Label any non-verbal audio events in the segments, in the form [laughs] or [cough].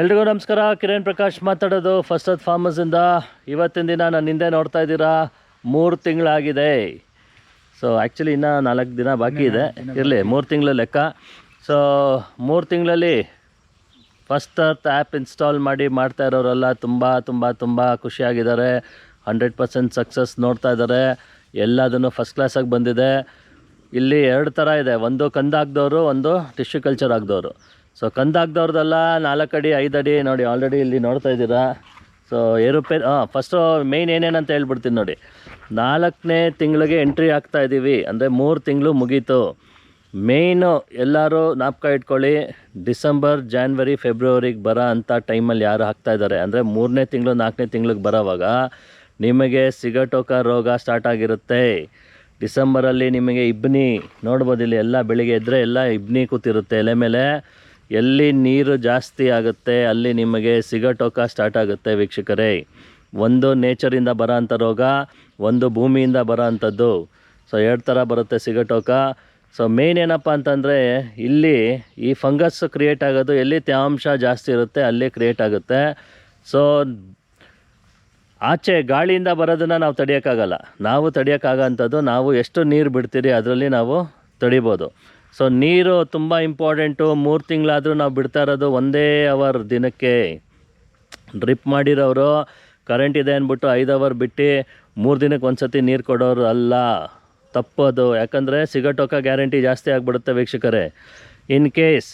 ಎಲ್ರಿಗೂ ನಮಸ್ಕಾರ. ಕಿರಣ್ ಪ್ರಕಾಶ್ ಮಾತಾಡೋದು ಫಸ್ಟ್ ಅತ್ ಫಾರ್ಮರ್ಸಿಂದ ಇವತ್ತಿನ ದಿನ ನಾನು ಹಿಂದೆ ನೋಡ್ತಾ ಇದ್ದೀರಾ ಮೂರು ತಿಂಗಳಾಗಿದೆ. ಸೊ ಆ್ಯಕ್ಚುಲಿ ಇನ್ನೂ ನಾಲ್ಕು ದಿನ ಬಾಕಿ ಇದೆ. ಇರಲಿ ಮೂರು ತಿಂಗಳ ಲೆಕ್ಕ. ಸೊ ಮೂರು ತಿಂಗಳಲ್ಲಿ ಫಸ್ಟ್ ಅರ್ತ್ ಆ್ಯಪ್ ಇನ್ಸ್ಟಾಲ್ ಮಾಡಿ ಮಾಡ್ತಾ ಇರೋರೆಲ್ಲ ತುಂಬ ತುಂಬ ತುಂಬ ಖುಷಿಯಾಗಿದ್ದಾರೆ. ಹಂಡ್ರೆಡ್ ಪರ್ಸೆಂಟ್ ಸಕ್ಸಸ್ ನೋಡ್ತಾ ಇದ್ದಾರೆ. ಎಲ್ಲದನ್ನು ಫಸ್ಟ್ ಕ್ಲಾಸಾಗಿ ಬಂದಿದೆ. ಇಲ್ಲಿ ಎರಡು ಥರ ಇದೆ. ಒಂದು ಕಂದಾಗ್ದವರು ಒಂದು ಟಿಶ್ಯೂ ಕಲ್ಚರ್ ಹಾಕ್ದವರು. ಸೊ ಕಂದಾಗ್ದವ್ರದ್ದೆಲ್ಲ ನಾಲ್ಕು ಅಡಿ, ಐದು ಅಡಿ ನೋಡಿ ಆಲ್ರೆಡಿ ಇಲ್ಲಿ ನೋಡ್ತಾ ಇದ್ದೀರಾ? ಸೊ ಏರೋಪೇರ್ ಹಾಂ ಫಸ್ಟು ಮೇಯ್ನ್ ಏನೇನಂತ ಹೇಳ್ಬಿಡ್ತೀನಿ ನೋಡಿ. ನಾಲ್ಕನೇ ತಿಂಗಳಿಗೆ ಎಂಟ್ರಿ ಆಗ್ತಾ ಇದ್ದೀವಿ ಅಂದರೆ ಮೂರು ತಿಂಗಳು ಮುಗೀತು. ಮೇಯ್ನು ಎಲ್ಲರೂ ನಾಪ್ಕ ಇಟ್ಕೊಳ್ಳಿ, ಡಿಸೆಂಬರ್, ಜಾನ್ವರಿ, ಫೆಬ್ರವರಿಗೆ ಬರೋ ಅಂಥ ಟೈಮಲ್ಲಿ ಯಾರು ಹಾಕ್ತಾಯಿದ್ದಾರೆ ಅಂದರೆ ಮೂರನೇ ತಿಂಗಳು, ನಾಲ್ಕನೇ ತಿಂಗಳಿಗೆ ಬರೋವಾಗ ನಿಮಗೆ ಸಿಗಟೋಕ ರೋಗ ಸ್ಟಾರ್ಟ್ ಆಗಿರುತ್ತೆ. ಡಿಸೆಂಬರಲ್ಲಿ ನಿಮಗೆ ಇಬ್ನಿ, ನೋಡ್ಬೋದು ಇಲ್ಲಿ ಎಲ್ಲ ಬೆಳಿಗ್ಗೆ ಎದ್ದರೆ ಎಲ್ಲ ಇಬ್ನಿ ಕೂತಿರುತ್ತೆ ಎಲೆ ಮೇಲೆ. ಎಲ್ಲಿ ನೀರು ಜಾಸ್ತಿ ಆಗುತ್ತೆ, ಅಲ್ಲಿ ನಿಮಗೆ ಸಿಗಟೋಕ ಸ್ಟಾರ್ಟ್ ಆಗುತ್ತೆ ವೀಕ್ಷಕರೇ. ಒಂದು ನೇಚರಿಂದ ಬರೋ ಅಂಥ ರೋಗ, ಒಂದು ಭೂಮಿಯಿಂದ ಬರೋ ಅಂಥದ್ದು. ಸೊ ಎರಡು ಥರ ಬರುತ್ತೆ ಸಿಗಟೋಕ ಸೊ ಮೇನ್ ಏನಪ್ಪ ಅಂತಂದರೆ, ಇಲ್ಲಿ ಈ ಫಂಗಸ್ ಕ್ರಿಯೇಟ್ ಆಗೋದು, ಎಲ್ಲಿ ತೇವಾಂಶ ಜಾಸ್ತಿ ಇರುತ್ತೆ, ಅಲ್ಲಿ ಕ್ರಿಯೇಟ್ ಆಗುತ್ತೆ. ಸೊ ಆಚೆ ಗಾಳಿಯಿಂದ ಬರೋದನ್ನು ನಾವು ತಡೆಯೋಕ್ಕಾಗಲ್ಲ. ನಾವು ತಡೆಯೋಕ್ಕಾಗಂಥದ್ದು ನಾವು ಎಷ್ಟು ನೀರು ಬಿಡ್ತೀರಿ, ಅದರಲ್ಲಿ ನಾವು ತಡಿಬೋದು. ಸೊ ನೀರು ತುಂಬ ಇಂಪಾರ್ಟೆಂಟು ಮೂರು ತಿಂಗಳಾದರೂ ನಾವು ಬಿಡ್ತಾ ಇರೋದು ಒಂದೇ ಅವರ್ ದಿನಕ್ಕೆ. ಡ್ರಿಪ್ ಮಾಡಿರೋರು ಕರೆಂಟ್ ಇದೆ ಅಂದ್ಬಿಟ್ಟು ಐದು ಅವರ್ ಬಿಟ್ಟು ಮೂರು ದಿನಕ್ಕೆ ಒಂದು ಸತಿ ನೀರು ಕೊಡೋರು ಅಲ್ಲ. ತಪ್ಪೋದು. ಯಾಕಂದರೆ ಸಿಗಟೋಕ ಗ್ಯಾರಂಟಿ ಜಾಸ್ತಿ ಆಗಿಬಿಡುತ್ತೆ ವೀಕ್ಷಕರೇ. ಇನ್ ಕೇಸ್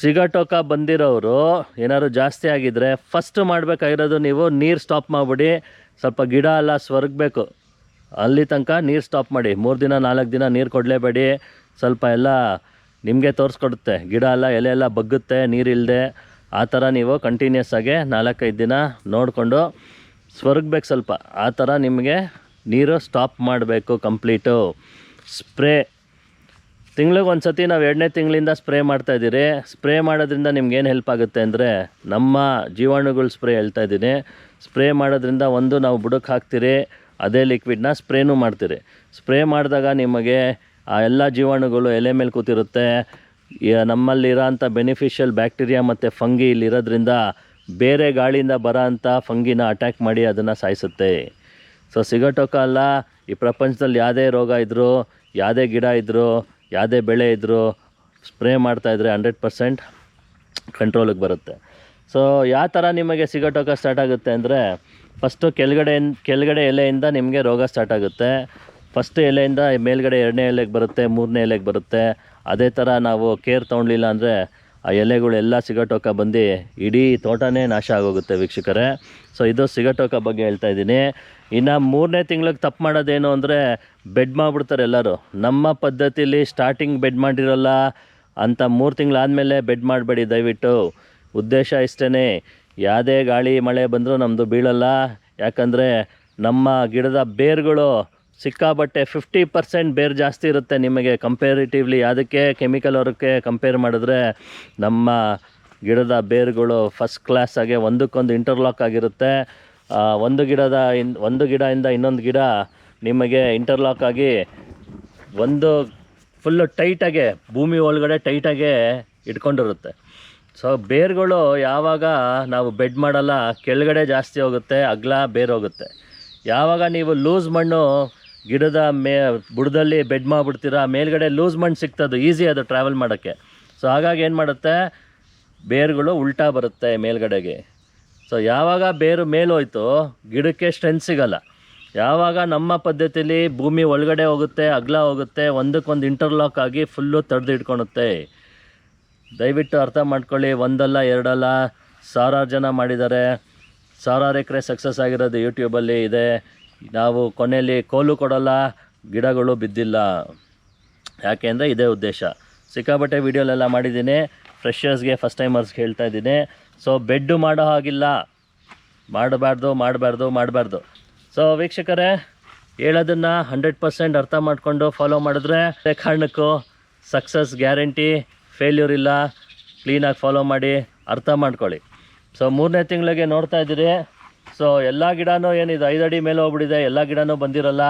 ಸಿಗಟೋಕ ಬಂದಿರೋರು, ಏನಾದ್ರು ಜಾಸ್ತಿ ಆಗಿದ್ದರೆ ಫಸ್ಟ್ ಮಾಡಬೇಕಾಗಿರೋದು ನೀವು ನೀರು ಸ್ಟಾಪ್ ಮಾಡಿಬಿಡಿ. ಸ್ವಲ್ಪ ಗಿಡ ಎಲ್ಲ ಸ್ವರ್ಗಬೇಕು. ಅಲ್ಲಿ ತನಕ ನೀರು ಸ್ಟಾಪ್ ಮಾಡಿ. ಮೂರು ದಿನ, ನಾಲ್ಕು ದಿನ ನೀರು ಕೊಡಲೇಬೇಡಿ. ಸ್ವಲ್ಪ ಎಲ್ಲ ನಿಮಗೆ ತೋರಿಸ್ಕೊಡುತ್ತೆ. ಗಿಡ ಎಲ್ಲ, ಎಲೆ ಎಲ್ಲ ಬಗ್ಗುತ್ತೆ ನೀರಿಲ್ಲದೆ ಆ ಥರ ನೀವು ಕಂಟಿನ್ಯೂಸ್ ಆಗಿ ನಾಲ್ಕೈದು ದಿನ ನೋಡಿಕೊಂಡು ಸ್ವರ್ಗಬೇಕು ಸ್ವಲ್ಪ. ಆ ಥರ ನಿಮಗೆ ನೀರು ಸ್ಟಾಪ್ ಮಾಡಬೇಕು ಕಂಪ್ಲೀಟು ಸ್ಪ್ರೇ ತಿಂಗ್ಳಿಗೆ ಒಂದು ಸತಿ ನಾವು ಎರಡನೇ ತಿಂಗಳಿಂದ ಸ್ಪ್ರೇ ಮಾಡ್ತಾಯಿದ್ದೀರಿ ಸ್ಪ್ರೇ ಮಾಡೋದ್ರಿಂದ ನಿಮ್ಗೇನು ಹೆಲ್ಪ್ ಆಗುತ್ತೆ ಅಂದರೆ ನಮ್ಮ ಜೀವಾಣುಗಳು ಸ್ಪ್ರೇ ಹೇಳ್ತಾ ಇದ್ದೀನಿ. ಸ್ಪ್ರೇ ಮಾಡೋದ್ರಿಂದ ಒಂದು, ನಾವು ಬುಡಕ್ಕೆ ಹಾಕ್ತೀರಿ. ಅದೇ ಲಿಕ್ವಿಡ್ನ ಸ್ಪ್ರೇನೂ ಮಾಡ್ತೀರಿ. ಸ್ಪ್ರೇ ಮಾಡಿದಾಗ ನಿಮಗೆ ಆ ಎಲ್ಲ ಜೀವಾಣುಗಳು ಎಲೆ ಮೇಲೆ ಕೂತಿರುತ್ತೆ. ನಮ್ಮಲ್ಲಿರೋಂಥ ಬೆನಿಫಿಷಿಯಲ್ ಬ್ಯಾಕ್ಟೀರಿಯಾ ಮತ್ತು ಫಂಗಿ ಇಲ್ಲಿರೋದ್ರಿಂದ ಬೇರೆ ಗಾಳಿಯಿಂದ ಬರೋ ಅಂಥ ಫಂಗಿನ ಅಟ್ಯಾಕ್ ಮಾಡಿ ಅದನ್ನು ಸಾಯಿಸುತ್ತೆ. ಸೊ ಸಿಗಟೋಕ ಅಲ್ಲ, ಈ ಪ್ರಪಂಚದಲ್ಲಿ ಯಾವುದೇ ರೋಗ ಇದ್ದರೂ ಯಾವುದೇ ಗಿಡ ಇದ್ದರೂ ಯಾವುದೇ ಬೆಳೆ ಇದ್ದರೂ ಸ್ಪ್ರೇ ಮಾಡ್ತಾಯಿದ್ರೆ ಹಂಡ್ರೆಡ್ ಪರ್ಸೆಂಟ್ ಕಂಟ್ರೋಲಿಗೆ ಬರುತ್ತೆ. ಸೊ ಯಾವ ಥರ ನಿಮಗೆ ಸಿಗಟೋಕ ಸ್ಟಾರ್ಟ್ ಆಗುತ್ತೆ ಅಂದರೆ ಫಸ್ಟು ಕೆಳಗಡೆ ಕೆಳಗಡೆ ಎಲೆಯಿಂದ ನಿಮಗೆ ರೋಗ ಸ್ಟಾರ್ಟ್ ಆಗುತ್ತೆ. ಫಸ್ಟ್ ಎಲೆಯಿಂದ ಮೇಲ್ಗಡೆ ಎರಡನೇ ಎಲೆಗೆ ಬರುತ್ತೆ, ಮೂರನೇ ಎಲೆಗೆ ಬರುತ್ತೆ. ಅದೇ ಥರ ನಾವು ಕೇರ್ ತೊಗೊಳ್ಲಿಲ್ಲ ಅಂದರೆ ಆ ಎಲೆಗಳೆಲ್ಲ ಸಿಗಟೋಕ ಬಂದು ಇಡೀ ತೋಟನೇ ನಾಶ ಆಗೋಗುತ್ತೆ ವೀಕ್ಷಕರೇ. ಸೊ ಇದು ಸಿಗಟೋಕ ಬಗ್ಗೆ ಹೇಳ್ತಾ ಇದ್ದೀನಿ. ಇನ್ನು ಮೂರನೇ ತಿಂಗಳಿಗೆ ತಪ್ಪು ಮಾಡೋದೇನು ಅಂದರೆ ಬೆಡ್ ಮಾಡಿಬಿಡ್ತಾರೆ ಎಲ್ಲರೂ. ನಮ್ಮ ಪದ್ಧತಿಲಿ ಸ್ಟಾರ್ಟಿಂಗ್ ಬೆಡ್ ಮಾಡಿರಲ್ಲ ಅಂತ ಮೂರು ತಿಂಗಳಾದಮೇಲೆ ಬೆಡ್ ಮಾಡಬೇಡಿ ದಯವಿಟ್ಟು. ಉದ್ದೇಶ ಇಷ್ಟೇ ಯಾವುದೇ ಗಾಳಿ, ಮಳೆ ಬಂದರೂ ನಮ್ಮದು ಬೀಳಲ್ಲ. ಯಾಕಂದರೆ ನಮ್ಮ ಗಿಡದ ಬೇರುಗಳು ಸಿಕ್ಕಾಬಟ್ಟೆ ಫಿಫ್ಟಿ ಪರ್ಸೆಂಟ್ ಬೇರು ಜಾಸ್ತಿ ಇರುತ್ತೆ ನಿಮಗೆ ಕಂಪೇರಿಟಿವ್ಲಿ ಅದಕ್ಕೆ ಕೆಮಿಕಲ್ ಅವ್ರಕ್ಕೆ ಕಂಪೇರ್ ಮಾಡಿದ್ರೆ ನಮ್ಮ ಗಿಡದ ಬೇರುಗಳು ಫಸ್ಟ್ ಕ್ಲಾಸಾಗೆ ಒಂದಕ್ಕೊಂದು ಇಂಟರ್ಲಾಕ್ ಆಗಿರುತ್ತೆ. ಒಂದು ಗಿಡದ ಇನ್, ಒಂದು ಗಿಡದಿಂದ ಇನ್ನೊಂದು ಗಿಡ ನಿಮಗೆ ಇಂಟರ್ಲಾಕ್ ಆಗಿ ಒಂದು ಫುಲ್ಲು ಟೈಟಾಗೆ ಭೂಮಿ ಒಳಗಡೆ ಟೈಟಾಗೆ ಇಟ್ಕೊಂಡಿರುತ್ತೆ. ಸೊ ಬೇರುಗಳು ಯಾವಾಗ ನಾವು ಬೆಡ್ ಮಾಡಲ್ಲ, ಕೆಳಗಡೆ ಜಾಸ್ತಿ ಹೋಗುತ್ತೆ, ಅಗ್ಲ ಬೇರು ಹೋಗುತ್ತೆ. ಯಾವಾಗ ನೀವು ಲೂಸ್ ಮಣ್ಣು ಗಿಡದ ಮೇ, ಬುಡದಲ್ಲಿ ಬೆಡ್ ಮಾಡಿಬಿಡ್ತೀರಾ, ಮೇಲ್ಗಡೆ ಲೂಸ್ ಮಣ್ಣು ಸಿಗ್ತದೆ ಈಸಿ ಅದು ಟ್ರಾವೆಲ್ ಮಾಡೋಕ್ಕೆ. ಸೊ ಹಾಗಾಗಿ ಏನು ಮಾಡುತ್ತೆ? ಬೇರುಗಳು ಉಲ್ಟಾ ಬರುತ್ತೆ ಮೇಲ್ಗಡೆಗೆ. ಸೊ ಯಾವಾಗ ಬೇರು ಮೇಲೋಯ್ತು ಗಿಡಕ್ಕೆ ಸ್ಟ್ರೆಂತ್ ಸಿಗಲ್ಲ. ಯಾವಾಗ ನಮ್ಮ ಪದ್ಧತಿಯಲ್ಲಿ ಭೂಮಿ ಒಳಗಡೆ ಹೋಗುತ್ತೆ, ಅಗ್ಲ ಹೋಗುತ್ತೆ, ಒಂದಕ್ಕೊಂದು ಇಂಟರ್ಲಾಕ್ ಆಗಿ ಫುಲ್ಲು ತಡೆದು ಇಟ್ಕೊಳುತ್ತೆ ದಯವಿಟ್ಟು ಅರ್ಥ ಮಾಡ್ಕೊಳ್ಳಿ. ಒಂದಲ್ಲ, ಎರಡಲ್ಲ, ಸಾವಿರಾರು ಜನ ಮಾಡಿದ್ದಾರೆ. ಸಾವಿರಾರು ಎಕರೆ ಸಕ್ಸಸ್ ಆಗಿರೋದು ಯೂಟ್ಯೂಬಲ್ಲಿ ಇದೆ. ನಾವು ಕೊನೆಯಲ್ಲಿ ಕೋಲು ಕೊಡಲ್ಲ, ಗಿಡಗಳು ಬಿದ್ದಿಲ್ಲ. ಯಾಕೆ ಅಂದರೆ ಇದೇ ಉದ್ದೇಶ. ಸಿಕ್ಕಾಬಟ್ಟೆ ವೀಡಿಯೋಲೆಲ್ಲ ಮಾಡಿದ್ದೀನಿ. ಫ್ರೆಶರ್ಸ್ಗೆ ಫಸ್ಟ್ ಟೈಮರ್ಸ್ಗೆ ಹೇಳ್ತಾ ಇದ್ದೀನಿ. ಸೊ ಬೆಡ್ಡು ಮಾಡೋ ಹಾಗಿಲ್ಲ. ಮಾಡಬಾರ್ದು ಮಾಡಬಾರ್ದು ಮಾಡಬಾರ್ದು. ಸೊ ವೀಕ್ಷಕರೇ, ಹೇಳೋದನ್ನು ಹಂಡ್ರೆಡ್ ಪರ್ಸೆಂಟ್ ಅರ್ಥ ಮಾಡಿಕೊಂಡು ಫಾಲೋ ಮಾಡಿದ್ರೆ ಕಾರಣಕ್ಕೂ ಸಕ್ಸಸ್ ಗ್ಯಾರಂಟಿ ಫೇಲ್ಯೂರ್ ಇಲ್ಲ ಕ್ಲೀನಾಗಿ ಫಾಲೋ ಮಾಡಿ ಅರ್ಥ ಮಾಡ್ಕೊಳ್ಳಿ. ಸೊ ಮೂರನೇ ತಿಂಗಳಿಗೆ ನೋಡ್ತಾ ಇದ್ದೀರಿ. ಸೊ ಎಲ್ಲ ಗಿಡನೂ ಏನಿದೆ, ಐದು ಅಡಿ ಮೇಲೆ ಹೋಗ್ಬಿಟ್ಟಿದೆ, ಎಲ್ಲ ಗಿಡನೂ ಬಂದಿರಲ್ಲ,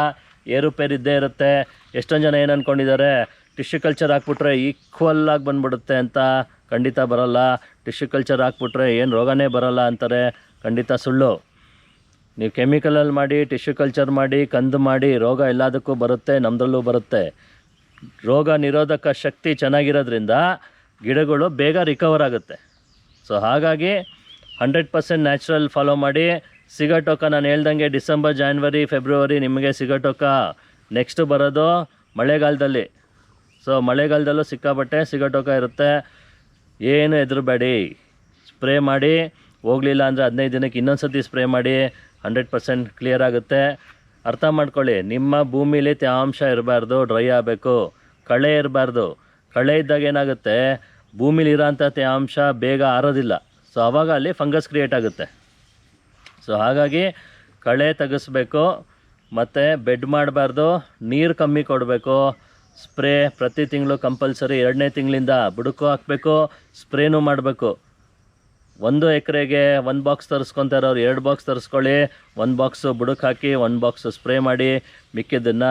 ಏರುಪೇರು ಇದ್ದೇ ಇರುತ್ತೆ. ಎಷ್ಟೊಂದು ಜನ ಏನು ಅಂದ್ಕೊಂಡಿದ್ದಾರೆ ಟಿಶ್ಯೂ ಕಲ್ಚರ್ ಹಾಕ್ಬಿಟ್ರೆ ಈಕ್ವಲ್ ಆಗಿ ಬಂದ್ಬಿಡುತ್ತೆ ಅಂತ ಖಂಡಿತ ಬರಲ್ಲ. ಟಿಶ್ಯೂ ಕಲ್ಚರ್ ಹಾಕ್ಬಿಟ್ರೆ ಏನು ರೋಗನೇ ಬರಲ್ಲ ಅಂತಾರೆ ಖಂಡಿತ ಸುಳ್ಳು. ನೀವು ಕೆಮಿಕಲಲ್ಲಿ ಮಾಡಿ ಟಿಶ್ಯೂ ಕಲ್ಚರ್ ಮಾಡಿ, ಕಂದು ಮಾಡಿ, ರೋಗ ಎಲ್ಲದಕ್ಕೂ ಬರುತ್ತೆ ನಮ್ಮದ್ರಲ್ಲೂ ಬರುತ್ತೆ. ರೋಗ ನಿರೋಧಕ ಶಕ್ತಿ ಚೆನ್ನಾಗಿರೋದ್ರಿಂದ ಗಿಡಗಳು ಬೇಗ ರಿಕವರ್ ಆಗುತ್ತೆ. ಸೊ ಹಾಗಾಗಿ ಹಂಡ್ರೆಡ್ ಪರ್ಸೆಂಟ್ ನ್ಯಾಚುರಲ್ ಫಾಲೋ ಮಾಡಿ ಸಿಗಟೋಕ ನಾನು ಹೇಳ್ದಂಗೆ ಡಿಸೆಂಬರ್ ಜಾನ್ವರಿ ಫೆಬ್ರವರಿ ನಿಮಗೆ ಸಿಗಟೋಕ ನೆಕ್ಸ್ಟ್ ಬರೋದು ಮಳೆಗಾಲದಲ್ಲಿ. ಸೊ ಮಳೆಗಾಲದಲ್ಲೂ ಸಿಕ್ಕಾಬಟ್ಟೆ ಸಿಗಟೋಕ ಇರುತ್ತೆ. ಏನು ಹೆದರಬೇಡಿ. ಸ್ಪ್ರೇ ಮಾಡಿ ಹೋಗಲಿಲ್ಲ ಅಂದರೆ ಹದಿನೈದು ದಿನಕ್ಕೆ ಇನ್ನೊಂದು ಸರ್ತಿ ಸ್ಪ್ರೇ ಮಾಡಿ ಹಂಡ್ರೆಡ್ ಪರ್ಸೆಂಟ್ ಕ್ಲಿಯರ್ ಆಗುತ್ತೆ. ಅರ್ಥ ಮಾಡ್ಕೊಳ್ಳಿ, ನಿಮ್ಮ ಭೂಮಿಲಿ ತೇವಾಂಶ ಇರಬಾರ್ದು, ಡ್ರೈ ಆಗಬೇಕು. ಕಳೆ ಇರಬಾರ್ದು. ಕಳೆ ಇದ್ದಾಗ ಏನಾಗುತ್ತೆ? ಭೂಮಿಲಿ ಇರೋಂಥ ತೇವಾಂಶ ಬೇಗ ಆರೋದಿಲ್ಲ. ಸೊ ಆವಾಗ ಅಲ್ಲಿ ಫಂಗಸ್ ಕ್ರಿಯೇಟ್ ಆಗುತ್ತೆ. ಸೊ ಹಾಗಾಗಿ ಕಳೆ ತೆಗೆಸ್ಬೇಕು, ಮತ್ತು ಬೆಡ್ ಮಾಡಬಾರ್ದು, ನೀರು ಕಮ್ಮಿ ಕೊಡಬೇಕು. ಸ್ಪ್ರೇ ಪ್ರತಿ ತಿಂಗಳು ಕಂಪಲ್ಸರಿ ಎರಡನೇ ತಿಂಗಳಿಂದ ಬುಡಕು ಹಾಕಬೇಕು, ಸ್ಪ್ರೇನೂ ಮಾಡಬೇಕು. ಒಂದು ಎಕರೆಗೆ ಒಂದು ಬಾಕ್ಸ್ ತರಿಸ್ಕೊತಾ ಇರೋರು ಎರಡು ಬಾಕ್ಸ್ ತರಿಸ್ಕೊಳ್ಳಿ. ಒಂದು ಬಾಕ್ಸು ಬುಡಕ್ಕೆ ಹಾಕಿ ಒಂದು ಬಾಕ್ಸು ಸ್ಪ್ರೇ ಮಾಡಿ, ಮಿಕ್ಕಿದ್ದನ್ನು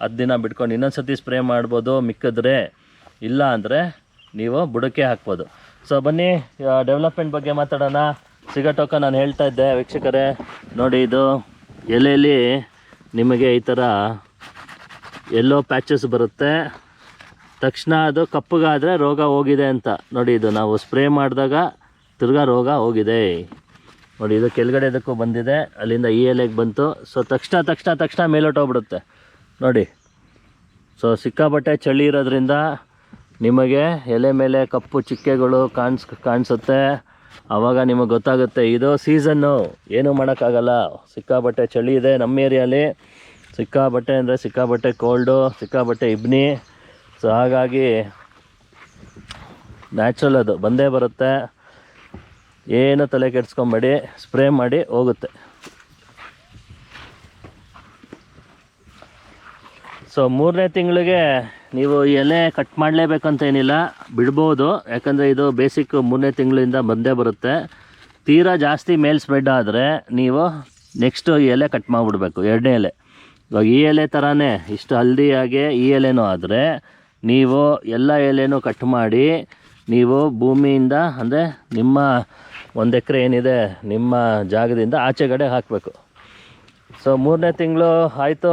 ಹತ್ತು ದಿನ ಬಿಟ್ಕೊಂಡು ಇನ್ನೊಂದು ಸತಿ ಸ್ಪ್ರೇ ಮಾಡ್ಬೋದು. ಮಿಕ್ಕಿದ್ರೆ ಇಲ್ಲ ಅಂದರೆ ನೀವು ಬುಡಕ್ಕೆ ಹಾಕ್ಬೋದು. ಸೊ ಬನ್ನಿ ಡೆವಲಪ್ಮೆಂಟ್ ಬಗ್ಗೆ ಮಾತಾಡೋಣ. ಸಿಗಟೋಕ ನಾನು ಹೇಳ್ತಾ ಇದ್ದೆ, ವೀಕ್ಷಕರೇ. ನೋಡಿ, ಇದು ಎಲೆಯಲ್ಲಿ ನಿಮಗೆ ಈ ಥರ ಎಲ್ಲೋ ಪ್ಯಾಚಸ್ ಬರುತ್ತೆ. ತಕ್ಷಣ ಅದು ಕಪ್ಪಗಾದರೆ ರೋಗ ಹೋಗಿದೆ ಅಂತ. ನೋಡಿ, ಇದು ನಾವು ಸ್ಪ್ರೇ ಮಾಡಿದಾಗ ತಿರ್ಗಾ ರೋಗ ಹೋಗಿದೆ. ನೋಡಿ, ಇದು ಕೆಳಗಡೆ ಇದಕ್ಕೂ ಬಂದಿದೆ. ಅಲ್ಲಿಂದ ಈ ಎಲೆಗೆ ಬಂತು. ಸೊ ತಕ್ಷಣ ತಕ್ಷಣ ತಕ್ಷಣ ಮೇಲೊಟ್ಟೋಗ್ಬಿಡುತ್ತೆ ನೋಡಿ. ಸೊ ಸಿಕ್ಕಾಪಟ್ಟೆ ಚಳಿ ಇರೋದ್ರಿಂದ ನಿಮಗೆ ಎಲೆ ಮೇಲೆ ಕಪ್ಪು ಚಿಕ್ಕೆಗಳು ಕಾಣಿಸ್, ಕಾಣಿಸುತ್ತೆ. ಆವಾಗ ನಿಮಗೆ ಗೊತ್ತಾಗುತ್ತೆ, ಇದು ಸೀಸನ್ನು. ಏನೂ ಮಾಡೋಕ್ಕಾಗಲ್ಲ. ಸಿಕ್ಕಾಪಟ್ಟೆ ಚಳಿ ಇದೆ ನಮ್ಮ ಏರಿಯಾಲಿ ಸಿಕ್ಕಾಪಟ್ಟೆ ಅಂದರೆ ಸಿಕ್ಕಾಪಟ್ಟೆ ಕೋಲ್ಡು, ಸಿಕ್ಕಾಪಟ್ಟೆ ಇಬ್ನಿ. ಸೊ ಹಾಗಾಗಿ ನ್ಯಾಚುರಲ್ ಅದು. ಬಂದೇ ಬರುತ್ತೆ. ಏನು ತಲೆ ಕೆಡಿಸ್ಕೊಂಬೇಡಿ ಸ್ಪ್ರೇ ಮಾಡಿ ಹೋಗುತ್ತೆ. ಸೊ ಮೂರನೇ ತಿಂಗಳಿಗೆ ನೀವು ಎಲೆ ಕಟ್ ಮಾಡಲೇಬೇಕಂತ ಏನಿಲ್ಲ ಬಿಡ್ಬೋದು. ಯಾಕಂದರೆ ಇದು ಬೇಸಿಕ್ ಮೂರನೇ ತಿಂಗಳಿಂದ ಬಂದೇ ಬರುತ್ತೆ. ತೀರಾ ಜಾಸ್ತಿ ಮೇಲ್ ಸ್ಪ್ರೆಡ್ ಆದರೆ ನೀವು ನೆಕ್ಸ್ಟು ಈ ಎಲೆ ಕಟ್ ಮಾಡಿಬಿಡ್ಬೇಕು, ಎರಡನೇ ಎಲೆ. ಇವಾಗ ಈ ಎಲೆ ಥರನೇ ಇಷ್ಟು ಹಲ್ದಿಯಾಗೆ ಈ ಎಲೆನೂ ಆದರೆ ನೀವು ಎಲ್ಲ ಎಲೆನೂ ಕಟ್ ಮಾಡಿ, ನೀವು ಭೂಮಿಯಿಂದ, ಅಂದರೆ ನಿಮ್ಮ ಒಂದು ಎಕರೆ ಏನಿದೆ ನಿಮ್ಮ ಜಾಗದಿಂದ ಆಚೆಗಡೆ ಹಾಕಬೇಕು. ಸೊ ಮೂರನೇ ತಿಂಗಳು ಆಯಿತು.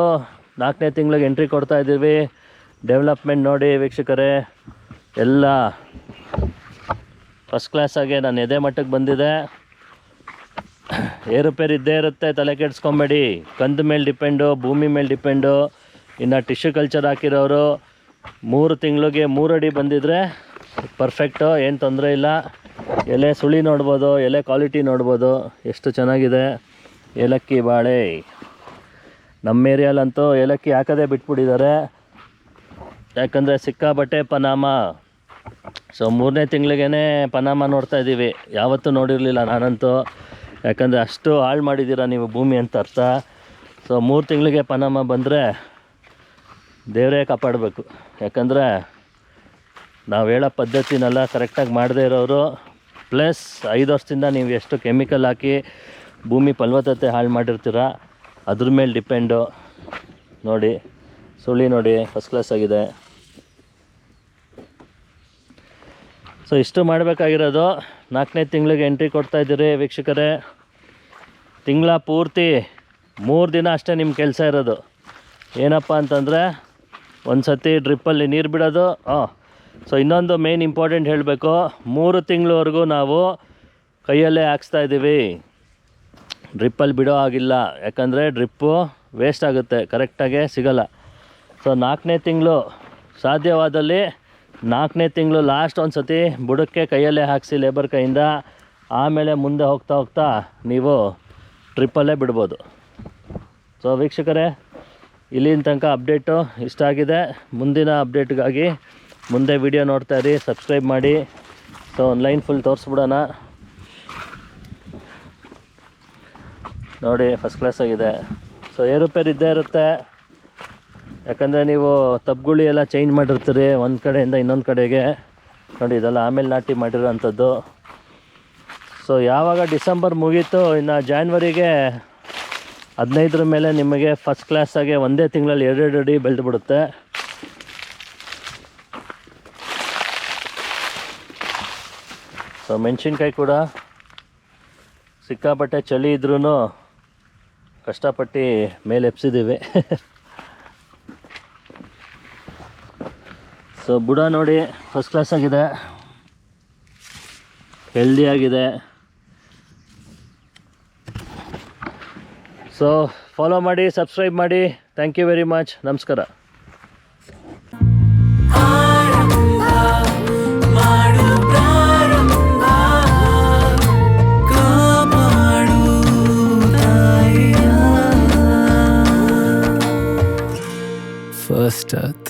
ನಾಲ್ಕನೇ ತಿಂಗಳಿಗೆ ಎಂಟ್ರಿ ಕೊಡ್ತಾ ಇದ್ದೀವಿ. ಡೆವಲಪ್ಮೆಂಟ್ ನೋಡಿ ವೀಕ್ಷಕರೇ, ಎಲ್ಲ ಫಸ್ಟ್ ಕ್ಲಾಸಾಗೆ ನಾನು ಎದೆ ಮಟ್ಟಕ್ಕೆ ಬಂದಿದೆ. ಏರುಪೇರು ಇದ್ದೇ ಇರುತ್ತೆ, ತಲೆ ಕೆಡಿಸ್ಕೊಬೇಡಿ. ಕಂದ ಮೇಲೆ ಡಿಪೆಂಡು ಭೂಮಿ ಮೇಲೆ ಡಿಪೆಂಡು ಇನ್ನು ಟಿಶ್ಯೂ ಕಲ್ಚರ್ ಹಾಕಿರೋರು ಮೂರು ತಿಂಗಳಿಗೆ ಮೂರು ಅಡಿ ಬಂದಿದ್ರೆ ಪರ್ಫೆಕ್ಟು ಏನು ತೊಂದರೆ ಇಲ್ಲ. ಎಲೆ ಸುಳಿ ನೋಡ್ಬೋದು, ಎಲೆ ಕ್ವಾಲಿಟಿ ನೋಡ್ಬೋದು, ಎಷ್ಟು ಚೆನ್ನಾಗಿದೆ. ಏಲಕ್ಕಿ ಬಾಳೆ. ನಮ್ಮ ಏರಿಯಾಲಂತೂ ಏಲಕ್ಕಿ ಹಾಕೋದೇ ಬಿಟ್ಬಿಟ್ಟಿದ್ದಾರೆ. ಯಾಕಂದರೆ ಸಿಕ್ಕಾಬಟ್ಟೆ ಪನಾಮ. ಸೊ ಮೂರನೇ ತಿಂಗಳಿಗೇ ಪನಾಮ ನೋಡ್ತಾ ಇದ್ದೀವಿ. ಯಾವತ್ತೂ ನೋಡಿರಲಿಲ್ಲ ನಾನಂತೂ. ಯಾಕಂದರೆ ಅಷ್ಟು ಹಾಳು ಮಾಡಿದ್ದೀರ ನೀವು ಭೂಮಿ ಅಂತ ಅರ್ಥ. ಸೊ ಮೂರು ತಿಂಗಳಿಗೆ ಪನಾಮ ಬಂದರೆ ದೇವರೇ ಕಾಪಾಡಬೇಕು. ಯಾಕಂದರೆ ನಾವು ಹೇಳೋ ಪದ್ಧತಿನೆಲ್ಲ ಕರೆಕ್ಟಾಗಿ ಮಾಡದೇ ಇರೋರು ಪ್ಲಸ್ ಐದು ವರ್ಷದಿಂದ ನೀವು ಎಷ್ಟು ಕೆಮಿಕಲ್ ಹಾಕಿ ಭೂಮಿ ಫಲವತ್ತತೆ ಹಾಳು ಮಾಡಿರ್ತೀರ, ಅದ್ರ ಮೇಲೆ ಡಿಪೆಂಡು. ನೋಡಿ, ಸುಳಿ ನೋಡಿ ಫಸ್ಟ್ ಕ್ಲಾಸ್ ಆಗಿದೆ. ಸೊ ಇಷ್ಟು ಮಾಡಬೇಕಾಗಿರೋದು. ನಾಲ್ಕನೇ ತಿಂಗಳಿಗೆ ಎಂಟ್ರಿ ಕೊಡ್ತಾ ಇದ್ದೀರಿ ವೀಕ್ಷಕರೇ. ತಿಂಗಳ ಪೂರ್ತಿ, ಮೂರು ದಿನ ಅಷ್ಟೇ ನಿಮ್ಮ ಕೆಲಸ ಇರೋದು. ಏನಪ್ಪ ಅಂತಂದರೆ ಒಂದು ಸತಿ ಡ್ರಿಪ್ಪಲ್ಲಿ ನೀರು ಬಿಡೋದು ಹಾಂ ಸೊ ಇನ್ನೊಂದು ಮೇನ್ ಇಂಪಾರ್ಟೆಂಟ್ ಹೇಳಬೇಕು. ಮೂರು ತಿಂಗಳವರೆಗೂ ನಾವು ಕೈಯಲ್ಲೇ ಹಾಕ್ಸ್ತಾ ಇದ್ದೀವಿ. ಡ್ರಿಪ್ಪಲ್ಲಿ ಬಿಡೋ ಆಗಿಲ್ಲ ಯಾಕಂದರೆ ಡ್ರಿಪ್ಪು ವೇಸ್ಟ್ ಆಗುತ್ತೆ. ಕರೆಕ್ಟಾಗೆ ಸಿಗಲ್ಲ. ಸೊ ನಾಲ್ಕನೇ ತಿಂಗಳು ಸಾಧ್ಯವಾದಲ್ಲಿ ನಾಲ್ಕನೇ ತಿಂಗಳು ಲಾಸ್ಟ್ ಒಂದು ಸತಿ ಬುಡಕ್ಕೆ ಕೈಯಲ್ಲೇ ಹಾಕಿಸಿ ಲೇಬರ್ ಕೈಯಿಂದ ಆಮೇಲೆ ಮುಂದೆ ಹೋಗ್ತಾ ಹೋಗ್ತಾ ನೀವು ಟ್ರಿಪ್ಪಲ್ಲೇ ಬಿಡ್ಬೋದು. ಸೊ ವೀಕ್ಷಕರೇ, ಇಲ್ಲಿನ ತನಕ ಅಪ್ಡೇಟು ಇಷ್ಟ ಆಗಿದೆ. ಮುಂದಿನ ಅಪ್ಡೇಟ್ಗಾಗಿ ಮುಂದೆ ವಿಡಿಯೋ ನೋಡ್ತಾ ಇರಿ ಸಬ್ಸ್ಕ್ರೈಬ್ ಮಾಡಿ. ಸೊ ಲೈನ್ ಫುಲ್ ತೋರಿಸ್ಬಿಡೋಣ. ನೋಡಿ ಫಸ್ಟ್ ಕ್ಲಾಸ್ ಆಗಿದೆ. ಸೊ ಏರುಪೇರು ಇದ್ದೇ ಇರುತ್ತೆ. ಯಾಕಂದರೆ ನೀವು ತಬ್ಗುಳಿ ಎಲ್ಲ ಚೇಂಜ್ ಮಾಡಿರ್ತೀರಿ, ಒಂದು ಕಡೆಯಿಂದ ಇನ್ನೊಂದು ಕಡೆಗೆ. ನೋಡಿ, ಇದೆಲ್ಲ ಆಮೇಲೆ ನಾಟಿ ಮಾಡಿರೋಂಥದ್ದು. ಸೊ ಯಾವಾಗ ಡಿಸೆಂಬರ್ ಮುಗೀತು, ಇನ್ನು ಜಾನ್ವರಿಗೆ ಹದಿನೈದರ ಮೇಲೆ ನಿಮಗೆ ಫಸ್ಟ್ ಕ್ಲಾಸಾಗೆ ಒಂದೇ ತಿಂಗಳಲ್ಲಿ ಎರಡೆರಡು ಅಡಿ ಬೆಳೆದು ಬಿಡುತ್ತೆ ಸೊ ಮೆಣಸಿನ್ಕಾಯಿ ಕೂಡ ಸಿಕ್ಕಾಪಟ್ಟೆ ಚಳಿ ಇದ್ರೂ ಕಷ್ಟಪಟ್ಟು ಮೇಲೆ ಎಪ್ಸಿದ್ದೀವಿ ಸೊ [laughs] ಬುಡ ನೋಡಿ ಫಸ್ಟ್ ಕ್ಲಾಸ್ ಆಗಿದೆ. ಹೆಲ್ದಿ ಆಗಿದೆ. ಸೊ ಫಾಲೋ ಮಾಡಿ ಸಬ್ಸ್ಕ್ರೈಬ್ ಮಾಡಿ. ಥ್ಯಾಂಕ್ ಯು ವೆರಿ ಮಚ್ ನಮಸ್ಕಾರ. first